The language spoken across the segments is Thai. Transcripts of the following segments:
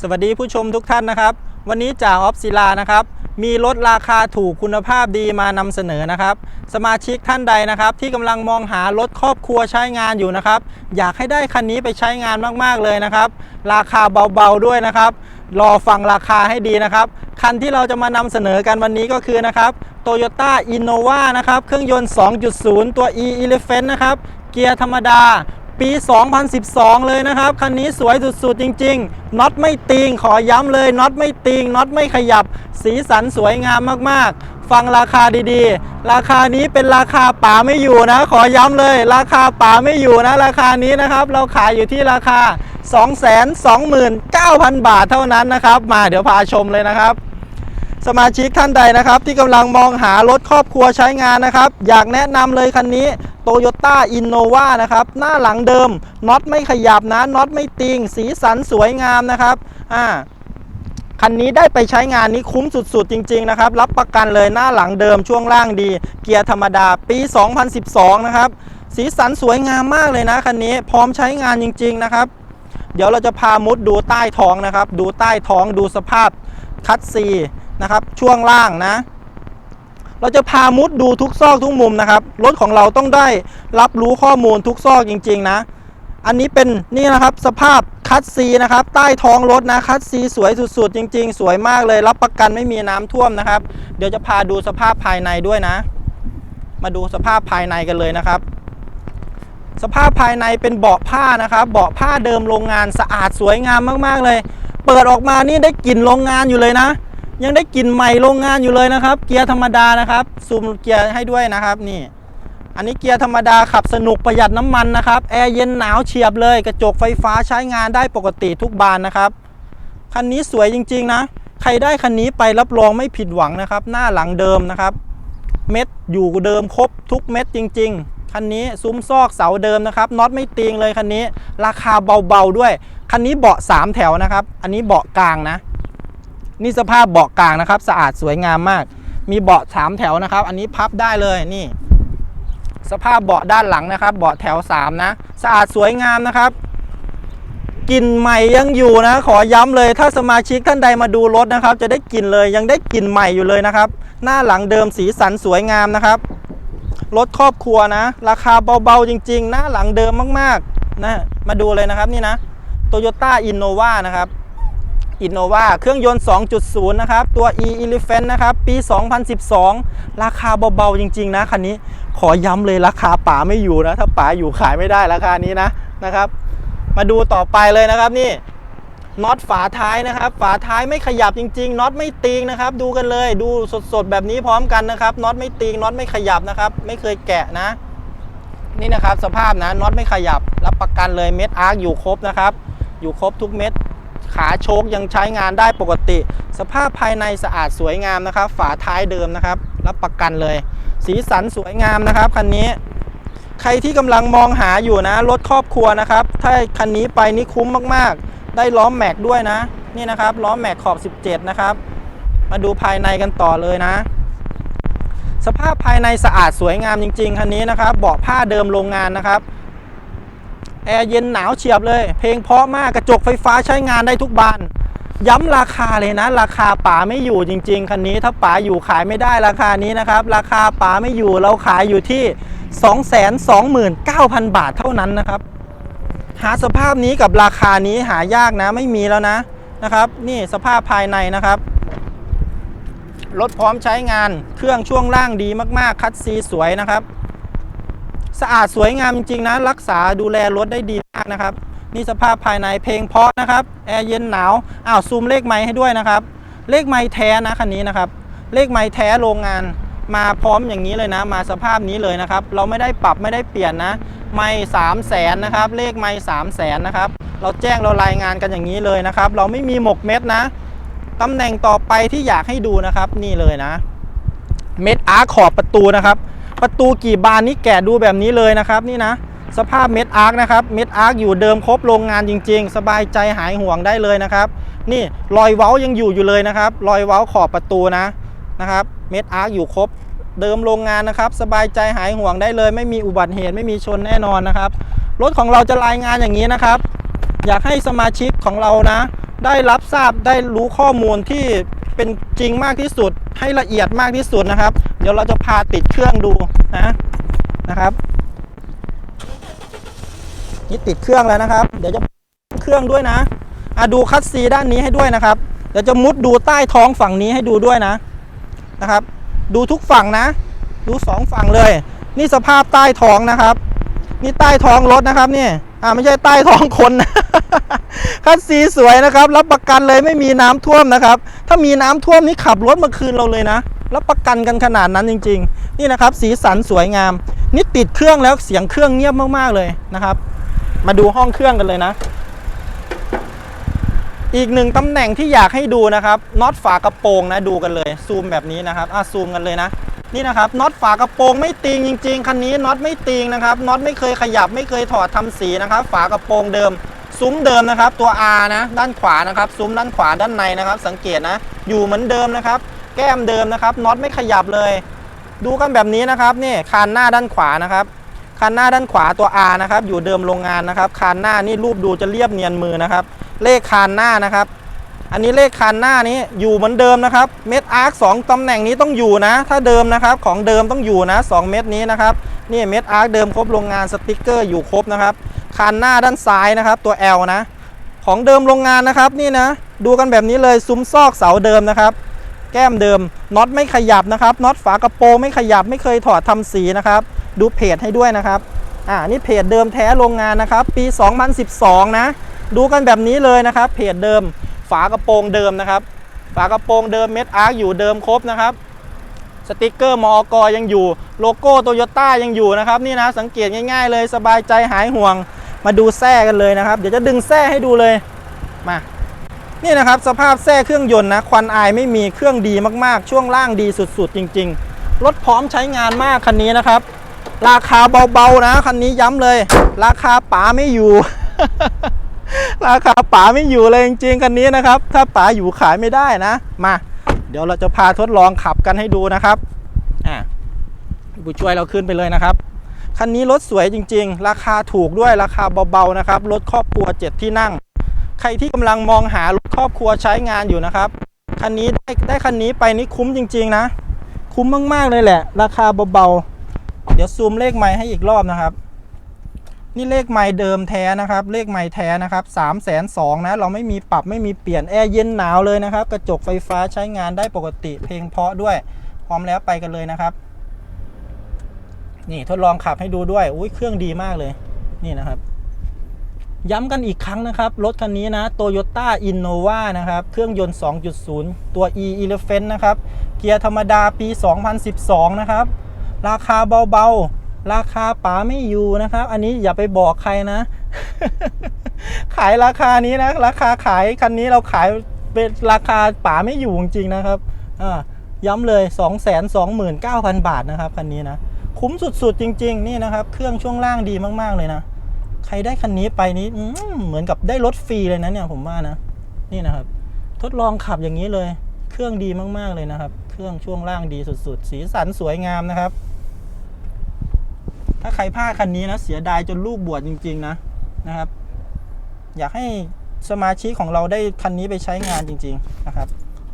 สวัสดีผู้ชมทุกท่านนะครับ วันนี้จ่าออฟศิลานะครับ มีรถราคาถูกคุณภาพดีมานำเสนอนะครับ สมาชิกท่านใดนะครับ ที่กำลังมองหารถครอบครัวใช้งานอยู่นะครับ อยากให้ได้คันนี้ไปใช้งานมากๆเลยนะครับ ราคาเบาๆด้วยนะครับ รอฟังราคาให้ดีนะครับ คันที่เราจะมานำเสนอกันวันนี้ก็คือนะครับ Toyota Innova นะครับ เครื่องยนต์ 2.0 ตัว e Elephant นะครับ เกียร์ธรรมดา ปี 2012 เลยนะครับ คันนี้สวยสุดๆ จริงๆ น็อตไม่ติงขอย้ำเลยน็อตไม่ติงน็อตไม่ขยับ สีสันสวยงามมากๆ ฟังราคาดีๆ ราคานี้เป็นราคาป่าไม่อยู่นะ ขอย้ำเลย ราคาป่าไม่อยู่นะ ราคานี้นะครับ เราขายอยู่ที่ราคา 229,000 บาทเท่านั้นนะครับ มาเดี๋ยวพาชมเลยนะครับ สมาชิกท่านใดนะครับ ที่กำลังมองหารถครอบครัวใช้งานนะครับ อยากแนะนำเลยคันนี้ Toyota Innova นะครับ หน้าหลังเดิมน็อตไม่ขยับนะน็อตไม่ติง สีสันสวยงามนะครับอ่าคันนี้ได้ไปใช้งานนี้คุ้มสุดๆ จริง ๆ นะครับ รับประกันเลยหน้าหลังเดิมช่วงล่างดี เกียร์ธรรมดาปี 2012 นะครับ สีสันสวยงามมากเลยนะคันนี้พร้อมใช้งานจริง ๆ นะครับ เดี๋ยวเราจะพามุดดูใต้ท้องนะครับ ดูใต้ท้องดูสภาพคัดซี นะครับ ช่วงล่างนะ เราจะพามุดดูทุกซอกทุกมุมนะครับ รถของเราต้องได้รับรู้ข้อมูลทุกซอกจริง ๆ นะ อันนี้เป็นนี่นะครับสภาพคัดซีนะครับ ใต้ท้องรถนะคัดซีสวยสุด ๆ จริง ๆ สวยมากเลยรับประกันไม่มีน้ำท่วมนะครับ เดี๋ยวจะพาดูสภาพภายในด้วยนะ มาดูสภาพภายในกันเลยนะครับสภาพภายในเป็นเบาะผ้านะครับ เบาะผ้าเดิมโรงงานสะอาดสวยงามมาก ๆ เลย เปิดออกมานี่ได้กลิ่นโรงงานอยู่เลยนะ ยังได้กลิ่นใหม่โรงงานอยู่เลยนะครับ เกียร์ธรรมดานะครับ ซูมเกียร์ให้ด้วยนะครับนี่ อันนี้เกียร์ธรรมดาขับสนุกประหยัดน้ำมันนะครับ แอร์เย็นหนาวเฉียบเลย กระจกไฟฟ้าใช้งานได้ปกติทุกบานนะครับ คันนี้สวยจริง ๆ นะ ใครได้คันนี้ไปรับรองไม่ผิดหวังนะครับ หน้าหลังเดิมนะครับ เม็ดอยู่เดิมครบทุกเม็ดจริง ๆคันนี้ซุ้มซอกเสาเดิมนะครับน็อตไม่ตีงเลยคันนี้ ราคาเบาๆด้วย คันนี้เบาะ3แถวนะครับ อันนี้เบาะกลางนะ นี่สภาพเบาะกลางนะครับ สะอาดสวยงามมาก มีเบาะสามแถวนะครับ อันนี้พับได้เลยนี่ สภาพเบาะด้านหลังนะครับ เบาะแถว3นะ สะอาดสวยงามนะครับกลิ่นใหม่ยังอยู่นะ ขอย้ำเลยถ้าสมาชิกท่านใดมาดูรถนะครับ จะได้กลิ่นเลยยังได้กลิ่นใหม่อยู่เลยนะครับ หน้าหลังเดิมสีสันสวยงามนะครับรถครอบครัวนะ ราคาเบาๆจริง ๆ หน้าหลังเดิมมากๆนะมาดูเลยนะครับนี่นะ Toyota Innova นะครับ อินโนวาเครื่องยนต์ 2.0 นะครับ ตัว e Elephant นะครับ ปี 2012 ราคาเบาๆจริง ๆ นะ คันนี้ขอย้ำเลยราคาป๋าไม่อยู่นะ ถ้าป๋าอยู่ขายไม่ได้ราคานี้นะนะครับ มาดูต่อไปเลยนะครับนี่น็อตฝาท้ายนะครับ ฝาท้ายไม่ขยับจริงๆน็อตไม่ตีงนะครับ ดูกันเลย ดูสดๆแบบนี้พร้อมกันนะครับน็อตไม่ตีงน็อตไม่ขยับนะครับ ไม่เคยแกะนะ นี่นะครับ สภาพนะน็อตไม่ขยับ รับประกันเลยเม็ดอาร์คอยู่ครบนะครับ อยู่ครบทุกเม็ด ขาโชคยังใช้งานได้ปกติ สภาพภายในสะอาดสวยงามนะครับ ฝาท้ายเดิมนะครับ รับประกันเลย สีสันสวยงามนะครับคันนี้ ใครที่กำลังมองหาอยู่นะรถครอบครัวนะครับ ถ้าคันนี้ไปนี่คุ้มมากๆ ได้ล้อมแม็กด้วยนะ นี่นะครับล้อมแม็กขอบ 17 นะครับ มาดูภายในกันต่อเลยนะสภาพภายในสะอาดสวยงามจริงๆ คันนี้นะครับ เบาะผ้าเดิมโรงงานนะครับ แอร์เย็นหนาวเฉียบเลย เพลงเพราะมากกระจกไฟฟ้าใช้งานได้ทุกบาน ย้ำราคาเลยนะ ราคาป๋าไม่อยู่จริง ๆ คันนี้ถ้าป๋าอยู่ขายไม่ได้ราคานี้นะครับ ราคาป๋าไม่อยู่เราขายอยู่ที่ 229,000 บาทเท่านั้นนะครับ หาสภาพนี้กับราคานี้หายากนะไม่มีแล้วนะนะครับ นี่สภาพภายในนะครับรถพร้อมใช้งานเครื่องช่วงล่างดีมากๆ คัดซีสวยนะครับ สะอาดสวยงามจริงๆนะ รักษาดูแลรถได้ดีมากนะครับ นี่สภาพภายในเพลงเพาะนะครับ แอร์เย็นหนาว อ้าวซูมเลขไม้ให้ด้วยนะครับ เลขไม้แท้นะคันนี้นะครับ เลขไม้แท้โรงงานมาพร้อมอย่างนี้เลยนะ มาสภาพนี้เลยนะครับ เราไม่ได้ปรับไม่ได้เปลี่ยนนะ ไม่สามแสนนะครับ เลขไม่สามแสนนะครับ เราแจ้งเรารายงานกันอย่างนี้เลยนะครับ เราไม่มีหมกเม็ดนะ ตำแหน่งต่อไปที่อยากให้ดูนะครับ นี่เลยนะ เม็ดอาร์ขอบประตูนะครับ ประตูกี่บานนี้แกะดูแบบนี้เลยนะครับนี่นะ สภาพเม็ดอาร์คนะครับเม็ดอาร์คอยู่เดิมครบโรงงานจริง ๆ สบายใจหายห่วงได้เลยนะครับ นี่รอยเว้ายังอยู่อยู่เลยนะครับ รอยเว้าขอบประตูนะนะครับเม็ดอาร์คอยู่ครบเดิมโรงงานนะครับ สบายใจหายห่วงได้เลย ไม่มีอุบัติเหตุไม่มีชนแน่นอนนะครับ รถของเราจะรายงานอย่างนี้นะครับ อยากให้สมาชิกของเรานะ ได้รับทราบได้รู้ข้อมูลที่เป็นจริงมากที่สุดให้ละเอียดมากที่สุดนะครับ ดี๋ยวเราจะพาติดเครื่องดูนะนะครับนี่ติดเครื่องแล้วนะครับ เดี๋ยวจะเครื่องด้วยนะอะดูคัดซีด้านนี้ให้ด้วยนะครับเดี๋ยวจะมุดดูใต้ท้องฝั่งนี้ให้ดูด้วยนะนะครับ ดูทุกฝั่งนะ ดูสองฝั่งเลย นี่สภาพใต้ท้องนะครับ นี่ใต้ท้องรถนะครับนี่อ่าไม่ใช่ใต้ท้องคนนะคัดสีสวยนะครับ รับประกันเลยไม่มีน้ำท่วมนะครับ ถ้ามีน้ำท่วมนี่ขับรถมาคืนเราเลยนะ รับประกันกันขนาดนั้นจริง ๆ นี่นะครับ สีสันสวยงาม นี่ติดเครื่องแล้วเสียงเครื่องเงียบมากๆเลยนะครับ มาดูห้องเครื่องกันเลยนะ อีกหนึ่งตำแหน่งที่อยากให้ดูนะครับน็อตฝากระโปรงนะดูกันเลย ซูมแบบนี้นะครับอะซูมกันเลยนะนี่นะครับน็อตฝากระโปรงไม่ติงจริง ๆคันนี้น็อตไม่ติงนะครับน็อตไม่เคยขยับไม่เคยถอดทำสีนะครับ ฝากระโปรงเดิม ซุ้มเดิมนะครับ ตัว R นะ ด้านขวานะครับ ซุ้มด้านขวาด้านในนะครับ สังเกตนะ อยู่เหมือนเดิมนะครับ แก้มเดิมนะครับน็อตไม่ขยับเลย ดูกันแบบนี้นะครับนี่คานหน้าด้านขวานะครับคานหน้าด้านขวาตัว R นะครับ อยู่เดิมโรงงานนะครับคานหน้านี่รูปดูจะเรียบเนียนมือนะครับ เลขคานหน้านะครับ อันนี้เลขคันหน้านี้อยู่เหมือนเดิมนะครับเม็ดอาร์คสองตำแหน่งนี้ต้องอยู่นะ ถ้าเดิมนะครับของเดิมต้องอยู่นะ 2 เม็ดนี้นะครับนี่เม็ดอาร์คเดิมครบโรงงานสติกเกอร์อยู่ครบนะครับคันหน้าด้านซ้ายนะครับ ตัว L นะ ของเดิมโรงงานนะครับนี่นะ ดูกันแบบนี้เลยซุ้มซอกเสาเดิมนะครับ แก้มเดิมน็อตไม่ขยับนะครับน็อตฝากระโปรงไม่ขยับไม่เคยถอดทำสีนะครับ ดูเพจให้ด้วยนะครับอ่านี่เพจเดิมแท้โรงงานนะครับ ปี 2012 นะ ดูกันแบบนี้เลยนะครับเพจเดิม ฝากระโปรงเดิมนะครับ ฝากระโปรงเดิมเม็ดอาร์คอยู่เดิมครบนะครับสติกเกอร์มอกยังอยู่โลโก้โตโยต้ายังอยู่นะครับ นี่นะสังเกตง่ายๆเลยสบายใจหายห่วง มาดูแส้กันเลยนะครับ เดี๋ยวจะดึงแส้ให้ดูเลยมา นี่นะครับสภาพแส้เครื่องยนต์นะควันอายไม่มีเครื่องดีมากๆ ช่วงล่างดีสุดๆ จริง ๆ รถพร้อมใช้งานมากคันนี้นะครับ ราคาเบาๆนะคันนี้ย้ำเลย ราคาป๋าไม่อยู่ ราคาป๋าไม่อยู่เลยจริงๆคันนี้นะครับ ถ้าป๋าอยู่ขายไม่ได้นะ มา เดี๋ยวเราจะพาทดลองขับกันให้ดูนะครับอะผู้ช่วยเราขึ้นไปเลยนะครับคันนี้รถสวยจริง ๆ ราคาถูกด้วยราคาเบาๆนะครับรถครอบครัวเจ็ดที่นั่ง ใครที่กำลังมองหารถครอบครัวใช้งานอยู่นะครับ คันนี้ได้ได้คันนี้ไปนี่คุ้มจริง ๆ นะ คุ้มมากๆเลยแหละ ราคาเบาๆ เดี๋ยวซูมเลขไม้ให้อีกรอบนะครับ นี่เลขไม้เดิมแท้นะครับ เลขไม้แท้นะครับสามแสนสองนะ เราไม่มีปรับไม่มีเปลี่ยนแอร์เย็นหนาวเลยนะครับ กระจกไฟฟ้าใช้งานได้ปกติ เพลงเพาะด้วย พร้อมแล้วไปกันเลยนะครับ นี่ทดลองขับให้ดูด้วย อุ้ยเครื่องดีมากเลย นี่นะครับ ย้ำกันอีกครั้งนะครับ รถคันนี้นะ Toyota Innova นะครับ เครื่องยนต์ 2.0 ตัว e Elephant นะครับ เกียร์ธรรมดาปี 2012 นะครับ ราคาเบาๆ ราคาป๋าไม่อยู่นะครับ อันนี้อย่าไปบอกใครนะ ขายราคานี้นะ ราคาขายคันนี้เราขายเป็นราคาป๋าไม่อยู่จริงๆนะครับย้ำเลย 229,000 บาทนะครับคันนี้นะ คุ้มสุดๆจริง ๆ นี่นะครับ เครื่องช่วงล่างดีมากๆเลยนะ ใครได้คันนี้ไปนี้เหมือนกับได้รถฟรีเลยนะเนี่ยผมว่านะ นี่นะครับ ทดลองขับอย่างนี้เลย เครื่องดีมากๆเลยนะครับ เครื่องช่วงล่างดีสุด ๆ สีสันสวยงามนะครับ ถ้าใครพลาดคันนี้นะเสียดายจนลูกบวชจริง ๆ นะนะครับ อยากให้สมาชิกของเราได้คันนี้ไปใช้งานจริง ๆนะครับ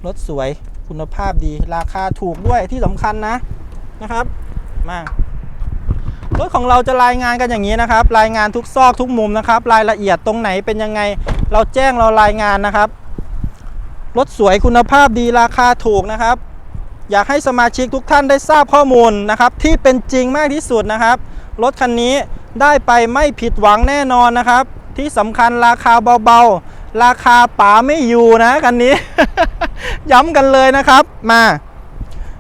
รถสวยคุณภาพดีราคาถูกด้วยที่สำคัญนะนะครับ มาก รถของเราจะรายงานกันอย่างนี้นะครับ รายงานทุกซอกทุกมุมนะครับ รายละเอียดตรงไหนเป็นยังไง เราแจ้งเรารายงานนะครับ รถสวยคุณภาพดีราคาถูกนะครับ อยากให้สมาชิกทุกท่านได้ทราบข้อมูลนะครับ ที่เป็นจริงมากที่สุดนะครับ รถคันนี้ได้ไปไม่ผิดหวังแน่นอนนะครับ ที่สำคัญราคาเบาๆ ราคาป๋าไม่อยู่นะคันนี้ ย้ำกันเลยนะครับมา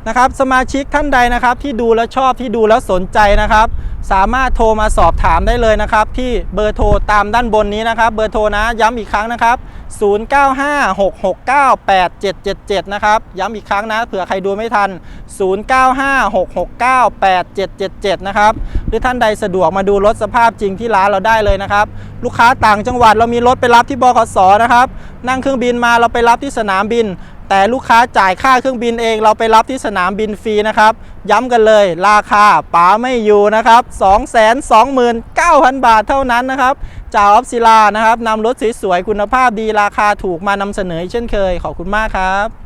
นะครับสมาชิกท่านใดนะครับ ที่ดูแล้วชอบที่ดูแล้วสนใจนะครับ สามารถโทรมาสอบถามได้เลยนะครับ ที่เบอร์โทรตามด้านบนนี้นะครับ เบอร์โทรนะย้ำอีกครั้งนะครับ 0956698777 นะครับย้ำอีกครั้งนะเผื่อใครดูไม่ทัน 0956698777 นะครับหรือท่านใดสะดวกมาดูรถสภาพจริงที่ร้านเราได้เลยนะครับ ลูกค้าต่างจังหวัดเรามีรถไปรับที่บขสนะครับ นั่งเครื่องบินมาเราไปรับที่สนามบิน แต่ลูกค้าจ่ายค่าเครื่องบินเองเราไปรับที่สนามบินฟรีนะครับ ย้ำกันเลยราคาป๋าไม่อยู่นะครับ 229,000 บาทเท่านั้นนะครับจากออฟซิลานะครับนำรถสวยๆคุณภาพดีราคาถูกมานำเสนอเช่นเคย ขอบคุณมากครับ